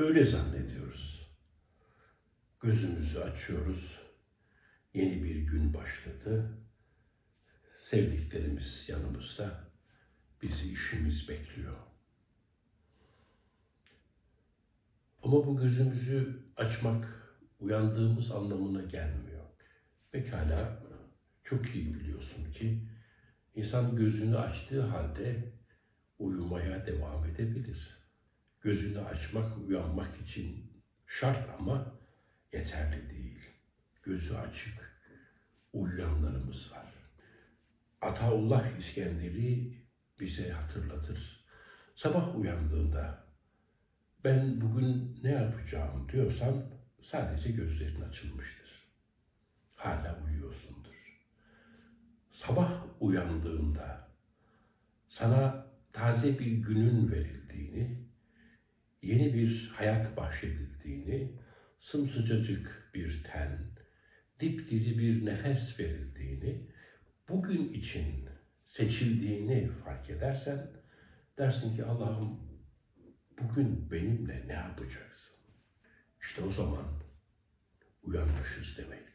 Öyle zannediyoruz. Gözümüzü açıyoruz. Yeni bir gün başladı. Sevdiklerimiz yanımızda. Bizi işimiz bekliyor. Ama bu gözümüzü açmak uyandığımız anlamına gelmiyor. Pekala çok iyi biliyorsun ki insan gözünü açtığı halde uyumaya devam edebilir. Gözünü açmak, uyanmak için şart ama yeterli değil. Gözü açık, uyuyanlarımız var. Ataullah İskender'i bize hatırlatır. Sabah uyandığında ben bugün ne yapacağım diyorsan sadece gözlerin açılmıştır. Hala uyuyorsundur. Sabah uyandığında sana taze bir günün verildiğini, yeni bir hayat bahşedildiğini, sımsıcacık bir ten, dipdiri bir nefes verildiğini, bugün için seçildiğini fark edersen, dersin ki Allah'ım bugün benimle ne yapacaksın? İşte o zaman uyanmışız demektir.